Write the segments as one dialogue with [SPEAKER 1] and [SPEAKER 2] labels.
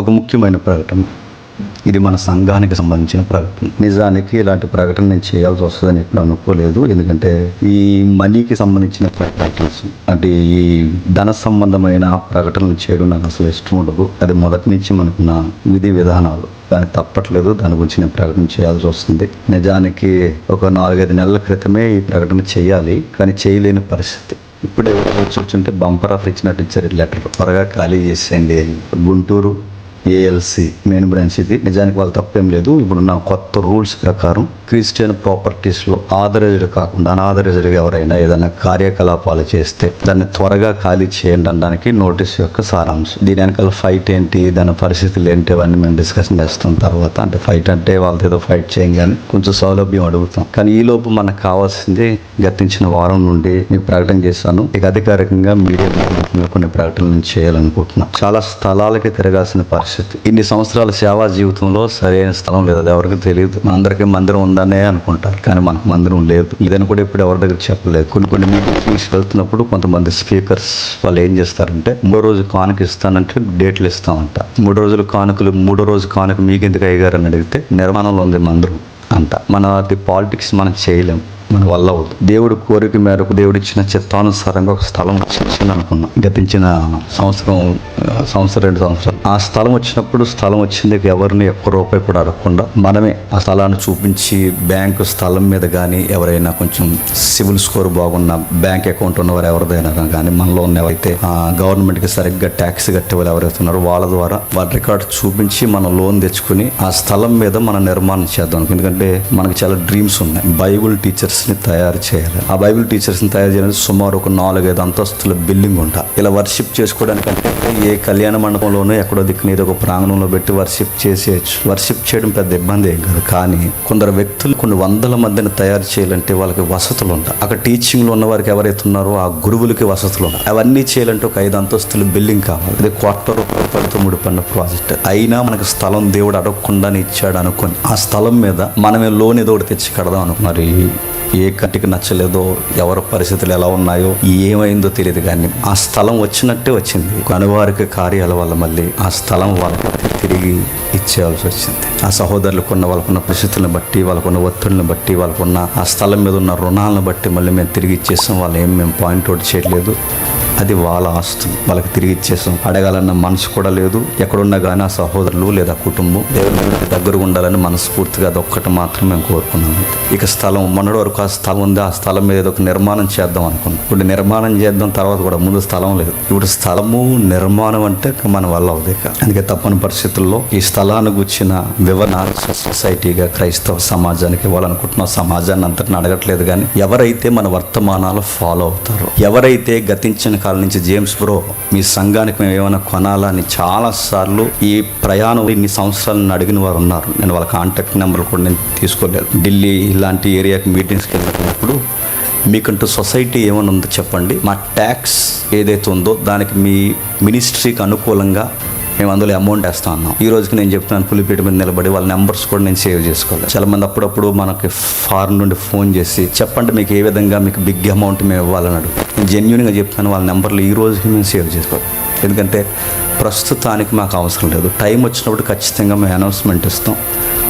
[SPEAKER 1] ఒక ముఖ్యమైన ప్రకటన. ఇది మన సంఘానికి సంబంధించిన ప్రకటన. నిజానికి ఇలాంటి ప్రకటన నేను చేయాల్సి వస్తుందని ఎప్పుడు అనుకోలేదు. ఎందుకంటే ఈ మనీకి సంబంధించిన ప్రకటనస్ అంటే ఈ ధన సంబంధమైన ప్రకటనలు చేయడం నాకు అసలు ఇష్టం ఉండదు. అది మొదటి నుంచి మనకున్న విధి విధానాలు. కానీ తప్పట్లేదు దాని గురించి నేను ప్రకటన చేయాల్సి వస్తుంది. నిజానికి ఒక నాలుగైదు నెలల క్రితమే ఈ ప్రకటన చేయాలి కానీ చేయలేని పరిస్థితి. ఇప్పుడు ఎవరు చూస్తుంటే బంపర్ ఆఫర్ ఇచ్చినట్టు ఇచ్చారు లెటర్. త్వరగా ఖాళీ చేసేయండి గుంటూరు ఏఎల్సి మెయిన్ బ్రాంచ్ ఇది. నిజానికి వాళ్ళు తప్పేం లేదు. ఇప్పుడున్న కొత్త రూల్స్ ప్రకారం క్రిస్టియన్ ప్రాపర్టీస్లో ఆథరైజ్డ్ కాకుండా అనాథరైజ్డ్ ఎవరైనా ఏదైనా కార్యకలాపాలు చేస్తే దాన్ని త్వరగా ఖాళీ చేయండి అనడానికి నోటీస్ యొక్క సారాంశం. దీని వెనకాల ఫైట్ ఏంటి దాని పరిస్థితులు ఏంటి అవన్నీ మేము డిస్కషన్ చేస్తాం తర్వాత. అంటే ఫైట్ అంటే వాళ్ళతో ఏదో ఫైట్ చేయం కానీ కొంచెం సౌలభ్యం అడుగుతాం. కానీ ఈ లోపు మనకు కావాల్సింది గతించిన వారం నుండి మీకు ప్రకటన చేశాను. ఇక అధికారికంగా మీడియా కొన్ని ప్రకటనలు చేయాలనుకుంటున్నాం. చాలా స్థలాలకి తిరగాల్సిన పరిస్థితి ఇన్ని సంవత్సరాల సేవా జీవితంలో సరైన స్థలం లేదు అది ఎవరికి తెలియదు. మనందరికీ మందిరం ఉందనే అనుకుంటారు. కానీ మనకు మందిరం లేదు. ఇదని కూడా ఇప్పుడు ఎవరి దగ్గర చెప్పలేదు. కొన్ని కొన్ని మీటింగ్స్ వెళ్తున్నప్పుడు కొంతమంది స్పీకర్స్ వాళ్ళు ఏం చేస్తారంటే మూడో రోజు కానుక ఇస్తానంటే డేట్లు ఇస్తామంట మూడు రోజులు కానుకలు మూడో రోజు కానుక మీకెందుకు ఎందుకు అని అడిగితే నిర్మాణంలో ఉంది మందిరం అంట. మన పాలిటిక్స్ మనం చేయలేం. మన వల్ల అవుతుంది. దేవుడు కోరిక మేరకు దేవుడు ఇచ్చిన చిత్తానుసారంగా ఒక స్థలం వచ్చింది అనుకున్నాం. గతించిన సంవత్సరం సంవత్సరం రెండు సంవత్సరాలు. ఆ స్థలం వచ్చినప్పుడు స్థలం వచ్చింది ఎవరిని ఒక్క రూపాయి కూడా అడగకుండా మనమే ఆ స్థలాన్ని చూపించి బ్యాంకు స్థలం మీద కానీ ఎవరైనా కొంచెం సివిల్ స్కోర్ బాగున్న బ్యాంక్ అకౌంట్ ఉన్నవారు ఎవరిదైనా కానీ మనలో ఉన్న ఎవరైతే గవర్నమెంట్కి సరిగ్గా ట్యాక్స్ కట్టే వాళ్ళు ఎవరైతే ఉన్నారో వాళ్ళ ద్వారా వాళ్ళ రికార్డ్ చూపించి మనం లోన్ తెచ్చుకుని ఆ స్థలం మీద మనం నిర్మాణం చేద్దాం ఎందుకంటే మనకి చాలా డ్రీమ్స్ ఉన్నాయి. బైబుల్ టీచర్స్ని తయారు చేయాలి. ఆ బైబిల్ టీచర్స్ని తయారు చేయాలంటే సుమారు ఒక నాలుగైదు అంతస్తుల బిల్డింగ్ ఉంటా. ఇలా వర్షిప్ చేసుకోవడానికంటే ఏ కళ్యాణ మండపంలోనూ ఎక్కడో దిక్కు ఏదో ఒక ప్రాంగణంలో పెట్టి వర్షిప్ చేసేయచ్చు. వర్షిప్ చేయడం పెద్ద ఇబ్బంది ఏం కాదు. కానీ కొందరు వ్యక్తులు కొన్ని వందల మందిని తయారు చేయాలంటే వాళ్ళకి వసతులు ఉంటాయి. అక్కడ టీచింగ్లో ఉన్న వారికి ఎవరైతే ఉన్నారో ఆ గురువులకి వసతులు ఉంటాయి. అవన్నీ చేయాలంటే ఒక ఐదు అంతస్తుల బిల్డింగ్ కావాలి. అది కోట్ల రూపాయలతో ముడిపడిన ప్రాజెక్ట్. అయినా మనకు స్థలం దేవుడు అడగకుండానే ఇచ్చాడు అనుకోని ఆ స్థలం మీద మనమే లోన్ ఏదో ఒకటి తెచ్చి కడదాం అనుకున్నారు ఏ కంటికి నచ్చలేదో ఎవరి పరిస్థితులు ఎలా ఉన్నాయో ఏమైందో తెలియదు కానీ ఆ స్థలం వచ్చినట్టే వచ్చింది. కనువారికి కార్యాల వల్ల మళ్ళీ ఆ స్థలం వాళ్ళకి తిరిగి ఇచ్చేయాల్సి వచ్చింది. ఆ సహోదరులకున్న వాళ్ళకున్న పరిస్థితులను బట్టి వాళ్ళకున్న ఒత్తిడిని బట్టి వాళ్ళకున్న ఆ స్థలం మీద ఉన్న రుణాలను బట్టి మళ్ళీ మేము తిరిగి ఇచ్చేసాం. వాళ్ళు ఏం మేము పాయింట్ అవుట్ చేయట్లేదు. అది వాళ్ళ ఆస్తి. వాళ్ళకి తిరిగి ఇచ్చేసాం. అడగాలన్న మనసు కూడా లేదు. ఎక్కడున్నా కానీ ఆ సహోదరులు లేదా కుటుంబం దేవుని దగ్గర ఉండాలని మనస్ఫూర్తిగా అదొక్కటి మాత్రం మేము కోరుకున్నాము ఇక స్థలం మొన్నటి వరకు ఆ స్థలం ఉంది. ఆ స్థలం మీద ఏదో ఒక నిర్మాణం చేద్దాం అనుకున్నాం. ఇప్పుడు నిర్మాణం చేద్దాం తర్వాత కూడా ముందు స్థలం లేదు. ఇప్పుడు స్థలము నిర్మాణం అంటే మన వల్ల అవుతాయి అందుకే తప్పని పరిస్థితుల్లో ఈ స్థలాన్ని గుర్చిన వివరణ సొసైటీగా క్రైస్తవ సమాజానికి ఇవ్వాలనుకుంటున్న. సమాజాన్ని అంతటిని అడగట్లేదు కానీ ఎవరైతే మన వర్తమానాలు ఫాలో అవుతారో ఎవరైతే గతించిన కాలం నుంచి జేమ్స్ బ్రో మీ సంఘానికి మేము ఏమైనా కొనాలని చాలాసార్లు చాలా సార్లు ఈ ప్రయాణం ఇన్ని సంవత్సరాలను అడిగిన వారు ఉన్నారు. నేను వాళ్ళ కాంటాక్ట్ నెంబర్ కూడా నేను తీసుకోలేదు. ఢిల్లీ ఇలాంటి ఏరియాకి మీటింగ్స్కి వెళ్ళినప్పుడు మీకంటూ సొసైటీ ఏమైనా ఉందో చెప్పండి. మా ట్యాక్స్ ఏదైతే ఉందో దానికి మీ మినిస్ట్రీకి అనుకూలంగా మేము అందులో అమౌంట్ వేస్తా ఉన్నాం. ఈ రోజుకి నేను చెప్తున్నాను పులిపేట మీద నిలబడి వాళ్ళ నెంబర్స్ కూడా నేను సేవ్ చేసుకోవాలి. చాలా మంది అప్పుడప్పుడు మనకి ఫారెన్ నుండి ఫోన్ చేసి చెప్పండి మీకు ఏ విధంగా మీకు బిగ్ అమౌంట్ మేము ఇవ్వాలని అడుగు. నేను జెన్యున్గా చెప్తాను వాళ్ళ నెంబర్లు ఈ రోజుకి మేము సేవ్ చేసుకోవాలి. ఎందుకంటే ప్రస్తుతానికి మాకు అవసరం లేదు. టైం వచ్చినప్పుడు ఖచ్చితంగా మేము అనౌన్స్మెంట్ ఇస్తాం.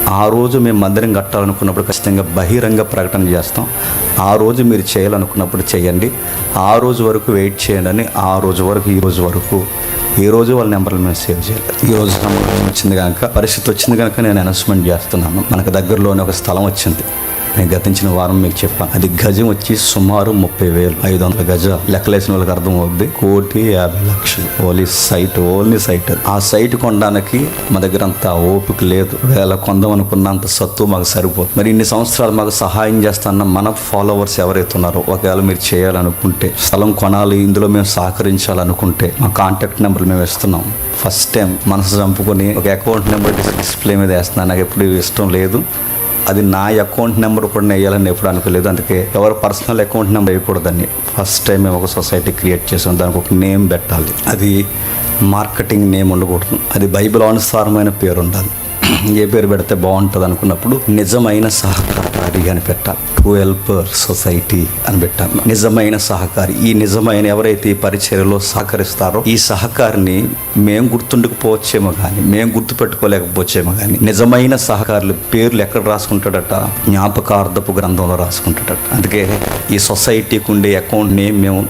[SPEAKER 1] ఆ రోజు మేము మందిరం కట్టాలనుకున్నప్పుడు ఖచ్చితంగా బహిరంగ ప్రకటన చేస్తాం. ఆ రోజు మీరు చేయాలనుకున్నప్పుడు చేయండి. ఆ రోజు వరకు వెయిట్ చేయండి అని ఆ రోజు వరకు ఈ రోజు వరకు. ఈ రోజు వాళ్ళ నెంబర్లు మేము సేవ్ చేయాలి. ఈ రోజు వచ్చింది కనుక పరిస్థితి వచ్చింది కనుక నేను అనౌన్స్మెంట్ చేస్తున్నాను. మనకు దగ్గరలోనే ఒక స్థలం వచ్చింది. నేను గతించిన వారం మీకు చెప్పాను అది గజం వచ్చి సుమారు ముప్పై వేలు. ఐదు వందల గజ. లెక్కలేసిన వాళ్ళకి అర్థం అవుద్ది. కోటి యాభై లక్షలు. Only site only site. ఆ సైట్ కొనడానికి మా దగ్గర అంత ఓపిక లేదు. వేళ కొందాం అనుకున్నంత సత్తు మాకు సరిపోదు. మరి ఇన్ని సంవత్సరాలు మాకు సహాయం చేస్తాన్న మన ఫాలోవర్స్ ఎవరైతే ఉన్నారో ఒకవేళ మీరు చేయాలనుకుంటే స్థలం కొనాలి ఇందులో మేము సహకరించాలనుకుంటే మా కాంటాక్ట్ నెంబర్ మేము ఇస్తున్నాం. ఫస్ట్ టైం మనసు చంపుకొని ఒక అకౌంట్ నెంబర్ డిస్ప్లే మీద వేస్తున్నాను. నాకు ఎప్పుడు ఇష్టం లేదు. అది నా అకౌంట్ నెంబర్ కూడా వేయాలని ఎప్పుడు అనుకోలేదు. అందుకే ఎవరు పర్సనల్ అకౌంట్ నెంబర్ వేయకూడదని ఫస్ట్ టైం మేము ఒక సొసైటీ క్రియేట్ చేసాం. దానికి ఒక నేమ్ పెట్టాలి. అది మార్కెటింగ్ నేమ్ ఉండకూడదు. అది బైబిల్ అనుసారమైన పేరు ఉండాలి. ఏ పేరు పెడితే బాగుంటుంది అనుకున్నప్పుడు నిజమైన సహకారం సహకారి అని పెట్టాలి టు హెల్పర్ సొసైటీ అని పెట్టాను నిజమైన సహకారి. ఈ నిజమైన ఎవరైతే ఈ పరిచర్యలో సహకరిస్తారో ఈ సహకారిని మేము గుర్తుండకపోవచ్చేమో కానీ మేము గుర్తుపెట్టుకోలేకపోవచ్చేమో కానీ నిజమైన సహకారులు పేర్లు ఎక్కడ రాసుకుంటాడట? జ్ఞాపకార్థపు గ్రంథంలో రాసుకుంటాడట. అందుకే ఈ సొసైటీకి ఉండే అకౌంట్ నేమ్ మేము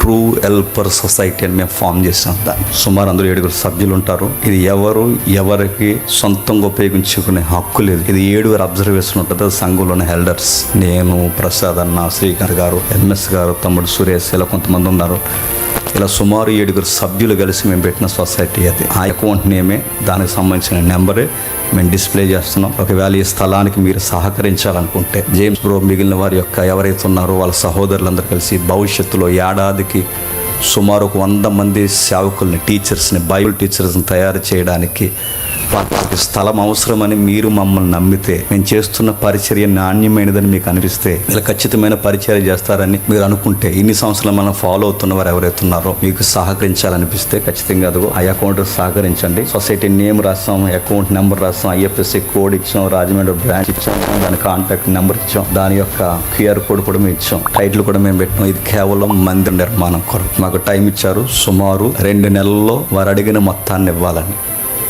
[SPEAKER 1] ట్రూ హెల్పర్ సొసైటీ అని మేము ఫామ్ చేసాం దాన్ని సుమారు అందులో ఏడుగురు సభ్యులు ఉంటారు. ఇది ఎవరు ఎవరికి సొంతంగా ఉపయోగించుకునే హక్కు లేదు. ఇది ఏడుగురు అబ్జర్వేషన్ ఉంటుంది. సంఘంలోని హెల్డర్స్. నేను ప్రసాద్ అన్న శ్రీకాంత్ గారు ఎంఎస్ గారు తమ్ముడు సురేష్ ఇలా కొంతమంది ఉన్నారు. ఇలా సుమారు ఏడుగురు సభ్యులు కలిసి మేము పెట్టిన సొసైటీ అది. ఆ అకౌంట్ నేమే దానికి సంబంధించిన నెంబరే మేము డిస్ప్లే చేస్తున్నాం. ఒకవేళ ఈ స్థలానికి మీరు సహకరించాలనుకుంటే జేమ్స్ బ్రో మిగిలిన వారి యొక్క ఎవరైతే ఉన్నారో వాళ్ళ సహోదరులందరూ కలిసి భవిష్యత్తులో ఏడాదికి సుమారు ఒక వంద మంది సేవకుల్ని టీచర్స్ని బైబిల్ టీచర్స్ని తయారు చేయడానికి వారికి స్థలం అవసరమని మీరు మమ్మల్ని నమ్మితే మేము చేస్తున్న పరిచర్య నాణ్యమైనదని మీకు అనిపిస్తే ఇలా ఖచ్చితమైన పరిచర్య చేస్తారని మీరు అనుకుంటే ఇన్ని సంవత్సరాలు మనం ఫాలో అవుతున్న వారు ఎవరైతే ఉన్నారో మీకు సహకరించాలనిపిస్తే ఖచ్చితంగా అదిగో ఆ అకౌంట్ సహకరించండి. సొసైటీ నేమ్ రాస్తాం అకౌంట్ నెంబర్ రాస్తాం ఐఎఫ్ఎస్సి కోడ్ ఇచ్చాం రాజమండ్రి బ్రాంచ్ ఇచ్చాం దాని కాంటాక్ట్ నెంబర్ ఇచ్చాం దాని యొక్క క్యూఆర్ కోడ్ కూడా మేము ఇచ్చాం టైటిల్ కూడా మేము పెట్టాం ఇది కేవలం మందిర నిర్మాణం కొరకు. మాకు టైం ఇచ్చారు సుమారు రెండు నెలల్లో వారు అడిగిన మొత్తాన్ని ఇవ్వాలని.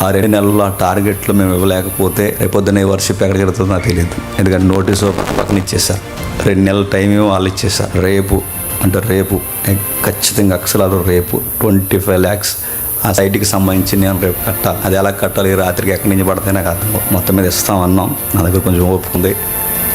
[SPEAKER 1] ఆ రెండు నెలల్లో ఆ టార్గెట్లు మేము ఇవ్వలేకపోతే రేపొద్దున ఈ వర్షిప్ ఎక్కడ జరుగుతుందో నాకు తెలియదు. ఎందుకంటే నోటీసు పక్కన ఇచ్చేసారు రెండు నెలల టైం వాళ్ళు ఇచ్చేసారు రేపు అంటే రేపు ఖచ్చితంగా అక్షరాలు రేపు ట్వంటీ ఫైవ్ ల్యాక్స్ ఆ సైట్కి సంబంధించి నేను రేపు కట్టాలి. అది ఎలా కట్టాలి? రాత్రికి ఎక్కడి నుంచి పడితే నాకు అర్థం మొత్తం మీద ఇస్తామన్నాం నా దగ్గర కొంచెం ఒప్పుకుంది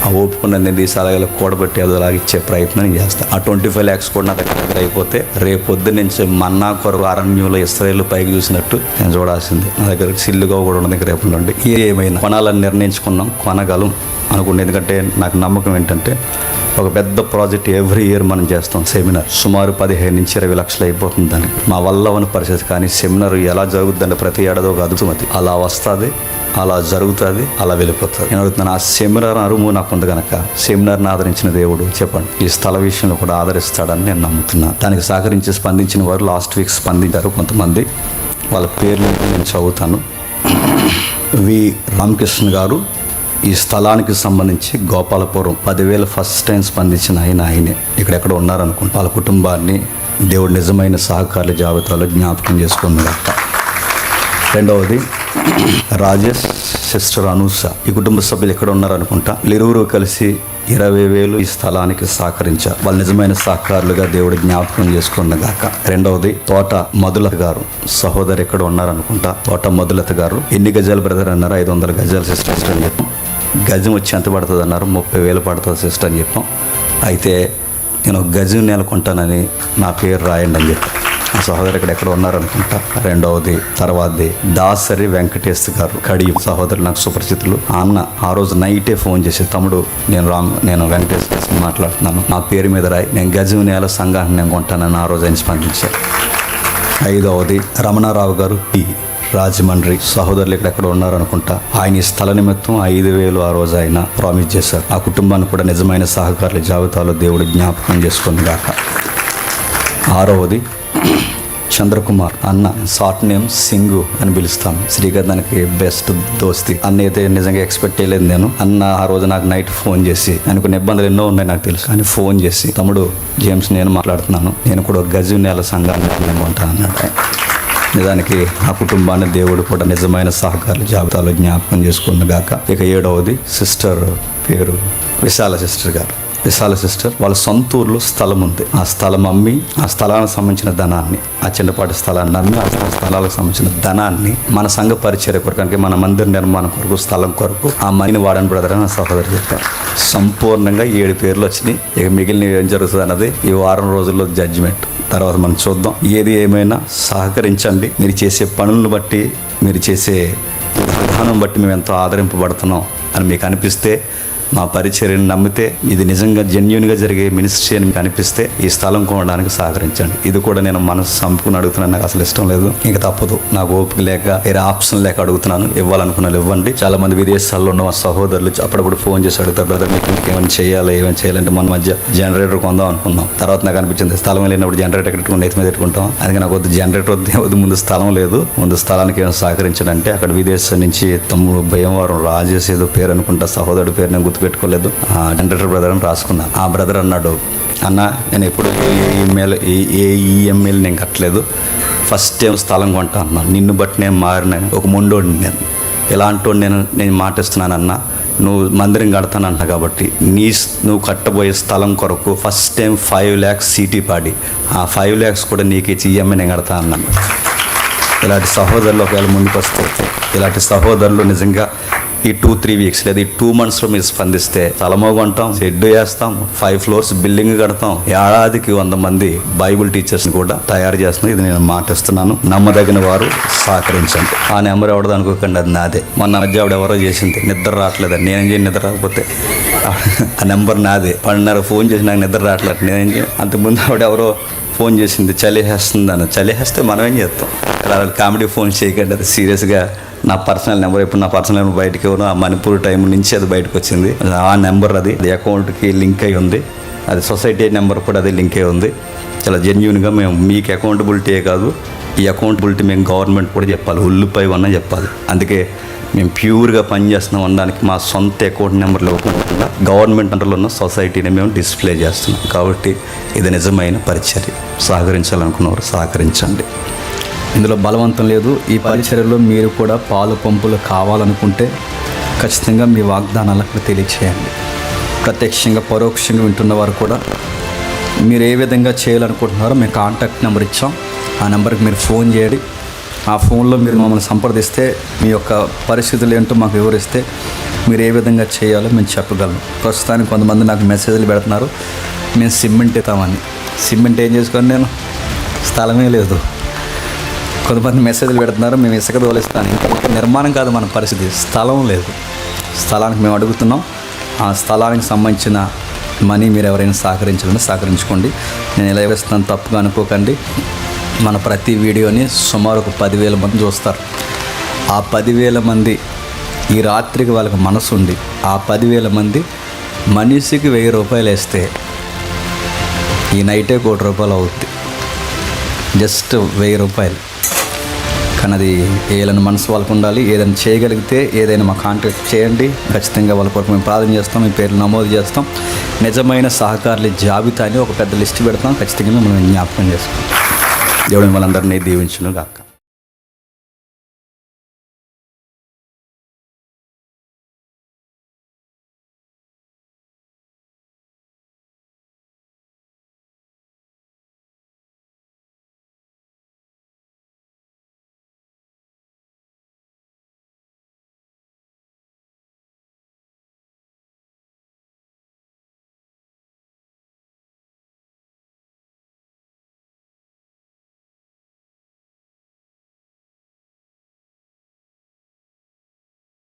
[SPEAKER 1] ఆ ఒప్పుకున్న నేను తీసాలగా కూడబెట్టి అదిలాగా ఇచ్చే ప్రయత్నం నేను చేస్తాను ఆ ట్వంటీ ఫైవ్ ల్యాక్స్ కూడా నా దగ్గర అయిపోతే రేపొద్దు నుంచి మన్నా కొరకు అరణ్యంలో ఇస్రాయేల్ పైకి చూసినట్టు నేను చూడాల్సిందే. నా దగ్గర సిల్లుగా కూడా ఉన్నది రేపు నుండి ఏమైనా కొనాలని నిర్ణయించుకున్నాం కొనగలం. అనుకున్నాను ఎందుకంటే నాకు నమ్మకం ఏంటంటే ఒక పెద్ద ప్రాజెక్ట్ ఎవ్రీ ఇయర్ మనం చేస్తాం. సెమినార్ సుమారు పదిహేను నుంచి ఇరవై లక్షలు అయిపోతుందని మా వల్ల ఉన్న పరిస్థితి కానీ సెమినార్ ఎలా జరుగుతుందంటే ప్రతి ఏడాది ఒక అద్భుతమతి అలా వస్తుంది అలా జరుగుతుంది అలా వెళ్ళిపోతుంది. నేను అడుగుతున్నాను ఆ సెమినార్ అరుము నాకు ఉంది కనుక సెమినార్ని ఆదరించిన దేవుడు చెప్పండి. ఈ స్థల విషయంలో కూడా ఆదరిస్తాడని నేను నమ్ముతున్నాను దానికి సహకరించి స్పందించిన వారు లాస్ట్ వీక్ స్పందించారు కొంతమంది. వాళ్ళ పేర్లు నేను చదువుతాను. వి రామకృష్ణ గారు ఈ స్థలానికి సంబంధించి గోపాలపురం పదివేల ఫస్ట్ టైం స్పందించిన ఆయన ఆయనే. ఇక్కడెక్కడ ఉన్నారనుకుంటా. వాళ్ళ కుటుంబాన్ని దేవుడు నిజమైన సహకారుల జాబితాలో జ్ఞాపకం చేసుకున్నాడట రెండవది రాజేష్ సిస్టర్ అనూష ఈ కుటుంబ సభ్యులు ఎక్కడ ఉన్నారనుకుంటా. వీళ్ళిరువురు కలిసి ఇరవై వేలు ఈ స్థలానికి సహకరించారు. వాళ్ళు నిజమైన సహకారులుగా దేవుడు జ్ఞాపకం చేసుకున్నగాక రెండవది తోట మధులత గారు. సహోదరు ఎక్కడ ఉన్నారనుకుంటా. తోట మధులత గారు. ఎన్ని గజాలు బ్రదర్ అన్నారు? ఐదు వందల గజాలు సిస్టర్ అని చెప్పి. గజం వచ్చి ఎంత పడుతుంది అన్నారు? ముప్పై వేలు పడుతుంది సిస్టర్ అని చెప్పాం. అయితే నేను గజం నెలకొంటానని నా పేరు రాయండి అని చెప్పాను ఆ సహోదరు ఇక్కడ ఎక్కడ ఉన్నారనుకుంటా. రెండవది తర్వాతది దాసరి వెంకటేష్ గారు కడి సహోదరు నాకు సుపరిచితులు అన్న ఆ రోజు నైటే ఫోన్ చేసి తమ్ముడు నేను రామ్ నేను వెంకటేష్ గారు మాట్లాడుతున్నాను. నా పేరు మీద రాయి. నేను గజం నేల సంఘాన్ని నేను కొంటానని ఆ రోజు ఆయన స్పందించాను ఐదవది రమణారావు గారు పి రాజమండ్రి సహోదరులు ఇక్కడెక్కడ ఉన్నారనుకుంటా ఆయన ఈ స్థల నిమిత్తం ఐదు వేలు ఆ రోజు ఆయన ప్రామిస్ చేశారు. ఆ కుటుంబాన్ని కూడా నిజమైన సహకారుల జాబితాలో దేవుడు జ్ఞాపకం చేసుకుని గాక. ఆరవది చంద్రకుమార్ అన్న షార్ట్ నేమ్ సింగు అని పిలుస్తాను శ్రీకాంత్ దానికి బెస్ట్ దోస్తి. అన్న అయితే నిజంగా ఎక్స్పెక్ట్ చేయలేదు నేను. అన్న ఆ రోజు నాకు నైట్ ఫోన్ చేసి ఆయన కొన్ని ఇబ్బందులు ఎన్నో ఉన్నాయి నాకు తెలుసు. కానీ ఫోన్ చేసి తమ్ముడు జేమ్స్ నేను మాట్లాడుతున్నాను. నేను కూడా గజు నేల సంఘాన్ని అనుకుంటాను అన్నాడు నిజానికి ఆ కుటుంబాన్ని దేవుడు కూడా నిజమైన సహకారుల జాబితాలో జ్ఞాపకం చేసుకున్న గాక ఇక ఏడవది సిస్టర్ పేరు విశాల సిస్టర్ గారు. విశాల సిస్టర్ వాళ్ళ సొంత ఊర్లో స్థలం ఉంది. ఆ స్థలం అమ్మి ఆ స్థలానికి సంబంధించిన ధనాన్ని ఆ చిన్నపాటి స్థలాన్ని అమ్మి ఆ స్థలాలకు సంబంధించిన ధనాన్ని మన సంఘ పరిచయ కొరకు అంటే మన మందిర నిర్మాణం కొరకు స్థలం కొరకు ఆ మనీని వాడని బ్రదర్ అని సహోదరు చెప్పారు. సంపూర్ణంగా ఏడు పేర్లు వచ్చినాయి. ఇక మిగిలిన ఏం జరుగుతుంది అన్నది ఈ వారం రోజుల్లో జడ్జిమెంట్ తర్వాత మనం చూద్దాం. ఏది ఏమైనా సహకరించండి. మీరు చేసే పనులను బట్టి మీరు చేసే విధానం బట్టి మేము ఎంతో ఆదరింపబడుతున్నాం అని మీకు అనిపిస్తే మా పరిచర్యను నమ్మితే ఇది నిజంగా జెన్యున్గా జరిగే మినిస్ట్రీ అని కనిపిస్తే ఈ స్థలం కొనడానికి సహకరించండి. ఇది కూడా నేను మనసు సంపుకుని అడుగుతున్నాను. నాకు అసలు ఇష్టం లేదు. ఇంకా తప్పదు. నాకు ఓపిక లేక వేరే ఆప్షన్ లేక అడుగుతున్నాను. ఇవ్వాలనుకున్నాను ఇవ్వండి. చాలా మంది విదేశాల్లో ఉన్న మా సహోదరులు అప్పుడప్పుడు ఫోన్ చేసి అడుగుతారు బ్రదర్ మీకు ఏమైనా చేయాలి? ఏమైనా చేయాలంటే మన మధ్య జనరేటర్ కొందాం అనుకున్నాం. తర్వాత నాకు అనిపించింది స్థలం లేనప్పుడు జనరేటర్ పెట్టుకుంటే? ఎత్తి మీద పెట్టుకుంటాం? అందుకే నాకు వద్దు జనరేటర్ వద్దు ముందు స్థలం లేదు. ముందు స్థలానికి ఏమైనా సహకరించడంటే అక్కడ విదేశం నుంచి తమ్ముడు భయంవారం రాజేష్ ఏదో పేరు అనుకుంటా సహోదరుడు పేరు నేను గుర్తు గుర్తుపెట్టుకోలేదు. జనరేటర్ బ్రదర్ అని రాసుకున్నాను ఆ బ్రదర్ అన్నాడు అన్న నేను ఎప్పుడు ఏ ఈమెయిల్ ఏ ఈఎంఐలు నేను కట్టలేదు. ఫస్ట్ టైం స్థలం కొంటా అన్నాను నిన్ను బట్టి నేను మారిన ఒక మొండోడిని నేను. ఎలాంటి నేను నేను మాటిస్తున్నానన్న. నువ్వు మందిరం కడతానంట కాబట్టి నీ స్- నువ్వు కట్టబోయే స్థలం కొరకు ఫస్ట్ టైం ఫైవ్ ల్యాక్స్ సీటీ పాడి. ఆ ఫైవ్ ల్యాక్స్ కూడా నీకు ఇచ్చి ఈఎంఐ నేను కడతా అన్నాను ఇలాంటి సహోదరులు ఒకవేళ ముందుకు వస్తే ఇలాంటి సహోదరులు నిజంగా ఈ టూ త్రీ వీక్స్ లేదా ఈ టూ మంత్స్లో మీరు స్పందిస్తే తలమో కొంటాం షెడ్ వేస్తాం ఫైవ్ ఫ్లోర్స్ బిల్డింగ్ కడతాం. ఏడాదికి వంద మంది బైబుల్ టీచర్స్ని కూడా తయారు చేస్తున్నాం. ఇది నేను మాటిస్తున్నాను. నమ్మదగిన వారు సహకరించండి. ఆ నెంబర్ ఎవడదో అనుకోకండి అది నాదే. మొన్న మధ్య ఆవిడ ఎవరో చేసింది. నిద్ర రావట్లేదు నేనేం చేయను నిద్ర రాకపోతే. ఆ నెంబర్ నాదే. పన్నెండున్నర ఫోన్ చేసి నాకు నిద్ర రావట్లేదు. నేనేం చేయను? అంతకుముందు ఆవిడ ఎవరో ఫోన్ చేసింది చలిహేస్తుంది అని చలిహేస్తే మనం ఏం చేస్తాం? అలా కామెడీ ఫోన్ చేయకండి. అది సీరియస్గా నా పర్సనల్ నెంబర్ ఇప్పుడు నా పర్సనల్ నెంబర్ బయటకి ఆ మణిపూర్ టైం నుంచి అది బయటకు వచ్చింది. ఆ నెంబర్ అది. అది అకౌంట్కి లింక్ అయి ఉంది. అది సొసైటీ నెంబర్ కూడా అది లింక్ అయి ఉంది. చాలా జెన్యున్గా మేము మీకు అకౌంటబిలిటీయే కాదు ఈ అకౌంటబిలిటీ మేము గవర్నమెంట్ కూడా చెప్పాలి. ఉల్లిపై ఉన్న చెప్పాలి. అందుకే మేము ప్యూర్గా పనిచేస్తున్నాం అనడానికి మా సొంత అకౌంట్ నెంబర్లు ఇవ్వకుండా గవర్నమెంట్ అంటర్లో ఉన్న సొసైటీని మేము డిస్ప్లే చేస్తున్నాం. కాబట్టి ఇది నిజమైన పరిచర్య. సహకరించాలనుకున్నవారు సహకరించండి.
[SPEAKER 2] ఇందులో బలవంతం లేదు. ఈ పరిచర్యలో మీరు కూడా పాలు పంపులు కావాలనుకుంటే ఖచ్చితంగా మీ వాగ్దానాలు అక్కడ తెలియచేయండి. ప్రత్యక్షంగా పరోక్షంగా వింటున్న వారు కూడా మీరు ఏ విధంగా చేయాలనుకుంటున్నారో మేము కాంటాక్ట్ నెంబర్ ఇచ్చాం. ఆ నెంబర్కి మీరు ఫోన్ చేయండి. ఆ ఫోన్లో మీరు మమ్మల్ని సంప్రదిస్తే మీ యొక్క పరిస్థితులు ఏంటో మాకు వివరిస్తే మీరు ఏ విధంగా చేయాలో మేము చెప్పగలం. ప్రస్తుతానికి కొంతమంది నాకు మెసేజ్లు పెడుతున్నారు. మేము సిమెంట్ ఇస్తామని. సిమెంట్ ఏం చేసుకొని నేను? స్థలమే లేదు. కొంతమంది మెసేజ్లు పెడుతున్నారు మేము ఇసుక తోలిస్తాను ఇంకా నిర్మాణం కాదు మన పరిస్థితి. స్థలం లేదు. స్థలానికి మేము అడుగుతున్నాం. ఆ స్థలానికి సంబంధించిన మనీ మీరు ఎవరైనా సహకరించాలని సహకరించుకోండి. నేను ఎలా వేస్తున్నాను తప్పుగా అనుకోకండి. మన ప్రతి వీడియోని సుమారు ఒక పదివేల మంది చూస్తారు. ఆ పదివేల మంది ఈ రాత్రికి వాళ్ళకి మనసు ఉంది. ఆ పదివేల మంది మనిషికి వెయ్యి రూపాయలు వేస్తే ఈ నైటే కోటి రూపాయలు అవుద్ది. జస్ట్ వెయ్యి రూపాయలు. కానీ అది ఏదైనా మనసు వాళ్ళకు ఉండాలి. ఏదైనా చేయగలిగితే ఏదైనా మా కాంటాక్ట్ చేయండి. ఖచ్చితంగా వాళ్ళ కొరకు మేము ప్రార్థన చేస్తాం. మీ పేర్లు నమోదు చేస్తాం. నిజమైన సహకారుల జాబితాని ఒక పెద్ద లిస్ట్ పెడతాం. ఖచ్చితంగా మిమ్మల్ని జ్ఞాపకం చేస్తాం
[SPEAKER 1] దేవుడు మిమ్మల్ని అందరినీ దీవించును గాక